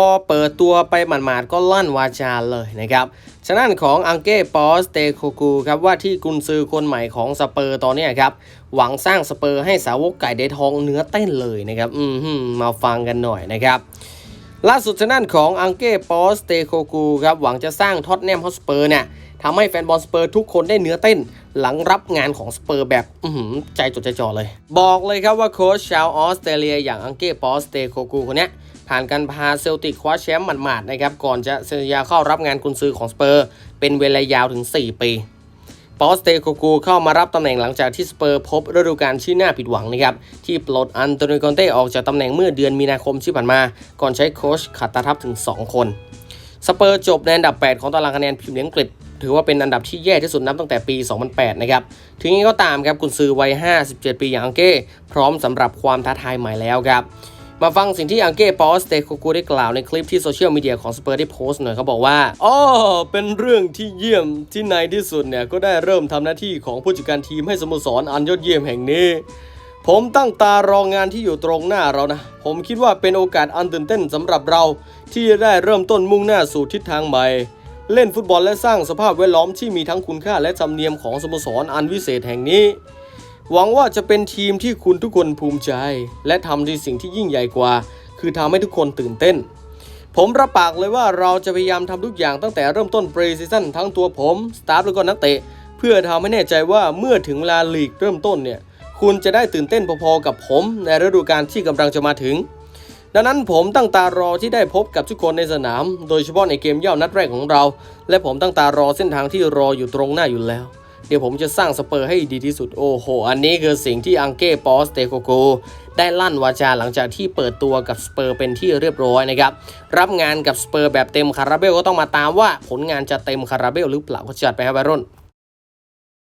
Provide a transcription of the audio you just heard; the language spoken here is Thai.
อเปิดตัวไปหมาดๆก็ลั่นวาจาเลยนะครับฉะนั้นของอังเก้ปอสเตโคกูครับว่าที่กุนซือคนใหม่ของสเปอร์ตอนนี้ครับ หวังสร้างสเปอร์ให้สาวกไก่เดทองเนื้อเต้นเลยนะครับ อืมมาฟังกันหน่อยนะครับล่าสุดทางด้านของอังเก้ปอสเตโคกูครับหวังจะสร้างท็อตแนมฮอสเปอร์เนี่ย ทำให้แฟนบอลสเปอร์ทุกคนได้เนื้อเต้น หลังรับงานของสเปอร์แบบใจจดใจจ่อเลย บอกเลยครับว่าโค้ชชาวออสเตรเลียอย่างอังเก้ปอสเตโคกูคนนี้ผ่านการพาเซลติกคว้าแชมป์หมาดๆนะครับก่อนจะเซ็นสัญญาเข้ารับงานกุนซือของสเปอร์ เป็นเวลายาวถึง 4 ปีปอสเตโกกูเข้ามารับตำแหน่งหลังจากที่สเปอร์พบฤดูกาลที่น่าผิดหวังนะครับ ที่ปลดอันโตนิโกนเต้ออกจากตำแหน่งเมื่อเดือนมีนาคมที่ผ่านมา ก่อนใช้โค้ชขัดตาทับถึง 2 คน สเปอร์จบในอันดับ 8 ของตารางคะแนนพรีเมียงกฤษ ถือว่าเป็นอันดับที่แย่ที่สุดนับตั้งแต่ปี 2008 นะครับ ถึงนี้ก็ตามครับกุนซือวัย 57 ปีอย่างอังเก้พร้อมสำหรับความท้าทายใหม่แล้วครับมาฟังสิ่งที่อังเก้ปอสเตโคกูได้กล่าวในคลิปที่โซเชียลมีเดียของสเปอร์ได้โพสต์หน่อยเขาบอกว่าอ๋อเป็นเรื่องที่เยี่ยมที่ในที่สุดเนี่ย ก็ได้เริ่มทำหน้าที่ของผู้จัดการทีมให้สโมสรอันยอดเยี่ยมแห่งนี้ ผมตั้งตารองงานที่อยู่ตรงหน้าเรานะ ผมคิดว่าเป็นโอกาสอันตื่นเต้นสำหรับเราที่จะได้เริ่มต้นมุ่งหน้าสู่ทิศทางใหม่ เล่นฟุตบอลและสร้างสภาพแวดล้อมที่มีทั้งคุณค่าและธรรมเนียมของสโมสรอันวิเศษแห่งนี้ หวังว่าจะเป็นทีมที่คุณทุกคนภูมิใจ และทำในสิ่งที่ยิ่งใหญ่กว่า คือทำให้ทุกคนตื่นเต้น ผมรับปากเลยว่าเราจะพยายามทำทุกอย่างตั้งแต่เริ่มต้น pre season ทั้งตัวผม สตาฟแล้วก็นักเตะ เพื่อทำให้แน่ใจว่าเมื่อถึงเวลาลีกเริ่มต้นเนี่ยคุณจะได้ตื่นเต้นพอๆกับผมในฤดูกาลที่กำลังจะมาถึง ดังนั้นผมตั้งตารอที่ได้พบกับทุกคนในสนาม โดยเฉพาะในเกมเย่านัดแรกของเรา และผมตั้งตารอเส้นทางที่รออยู่ตรงหน้าอยู่แล้ว เดี๋ยวผมจะสร้างสเปอร์ให้ดีที่สุดโอ้โห อันนี้คือสิ่งที่อังเก้ปอสเตโกโกได้ลั่นวาจาหลังจากที่เปิดตัวกับสเปอร์เป็นที่เรียบร้อยนะครับ รับงานกับสเปอร์แบบเต็มคาราเบลก็ต้องมาตามว่าผลงานจะเต็มคาราเบลหรือเปล่าก็จัดไปครับไบรอน